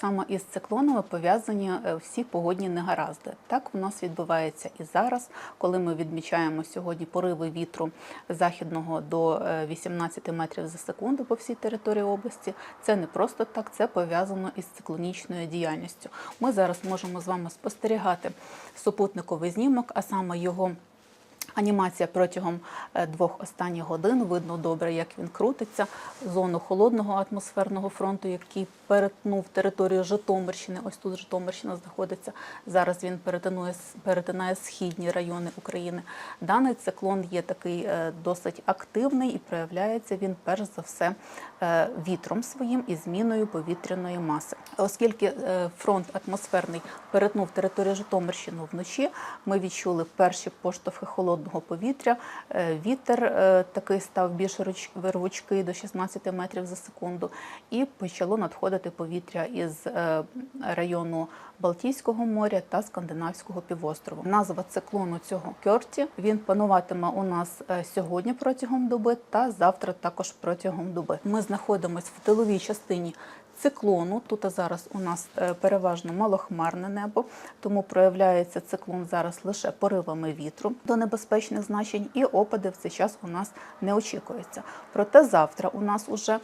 саме із циклонами пов'язані е, всі погодні негаразди. Так у нас відбувається і зараз, коли ми відмічаємо сьогодні пориви вітру західного до е, 18 метрів за секунду по всій території області. Це не просто так, це пов'язано із циклонічною діяльністю. Ми зараз можемо з вами спостерігати супутниковий знімок, а саме його. Анімація протягом е, двох останніх годин видно добре, як він крутиться. Зону холодного атмосферного фронту, який перетнув територію Житомирщини. Ось тут Житомирщина знаходиться. Зараз він перетинує перетинає східні райони України. Даний циклон є такий е, досить активний і проявляється він перш за все е, вітром своїм і зміною повітряної маси. Оскільки фронт атмосферний перетнув територію Житомирщини вночі, ми відчули перші поштовхи холодного повітря. Е, Вітер е, такий став більш рвучкий до 16 метрів за секунду, і почало надходити повітря із е, району Балтійського моря та Скандинавського півострову. Назва циклону цього Кьорті. Він пануватиме у нас сьогодні протягом доби та завтра також протягом доби. Ми знаходимося в тиловій частині циклону. Тут зараз у нас е, переважно малохмарне небо, тому проявляється циклон зараз лише поривами вітру до небезпечних значень, і опади в цей час у нас не очікується. Проте завтра у нас уже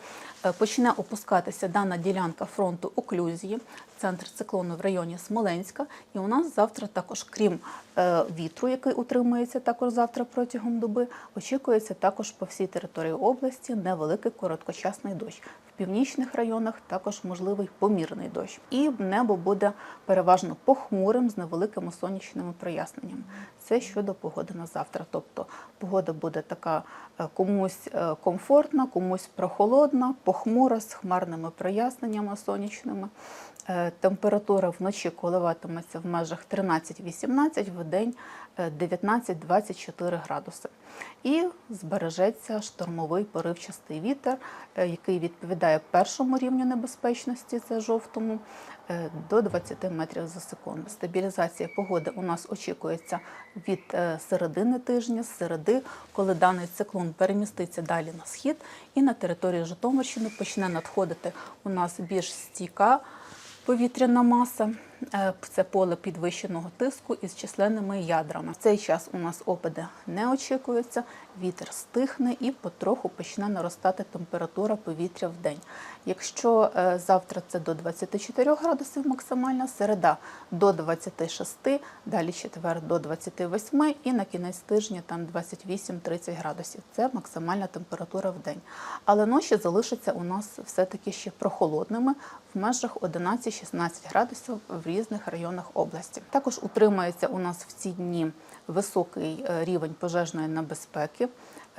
е, почне опускатися дана ділянка фронту оклюзії, центр циклону в районі Смоленська. І у нас завтра також, крім е, вітру, який утримується також завтра протягом доби, очікується також по всій території області невеликий короткочасний дощ. Північних районах також можливий помірний дощ. І небо буде переважно похмурим з невеликими сонячними проясненнями. Це щодо погоди на завтра. Тобто погода буде така е, комусь е, комфортна, комусь прохолодна, похмура з хмарними проясненнями сонячними. Е, Температура вночі коливатиметься в межах 13-18, в день е, 19-24 градуси. І збережеться штормовий поривчастий вітер, е, який відповідає першому рівню небезпечності, це жовтому, е, до 20 метрів за секунду. Стабілізація погоди у нас очікується від е, середини тижня, з середи, коли даний циклон переміститься далі на схід, і на території Житомирщини почне надходити у нас більш стійка повітряна маса. Е, Це поле підвищеного тиску із численними ядрами. В цей час у нас опади не очікуються, вітер стихне і потроху почне наростати температура повітря в день. Якщо е, завтра це до 24 градусів максимальна, середа до 26, далі четвер до 28 і на кінець тижня там 28-30 градусів. Це максимальна температура в день. Але ночі залишаться у нас все-таки ще прохолодними в межах 11-16 градусів в різних районах області. Також утримається у нас в ці дні високий е, рівень пожежної небезпеки.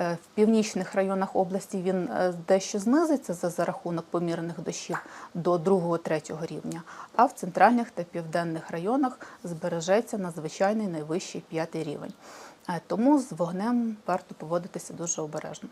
Е, В північних районах області він е, дещо знизиться за, за рахунок помірних дощів до 2-3 рівня, а в центральних та південних районах збережеться надзвичайний найвищий п'ятий рівень. Тому з вогнем варто поводитися дуже обережно.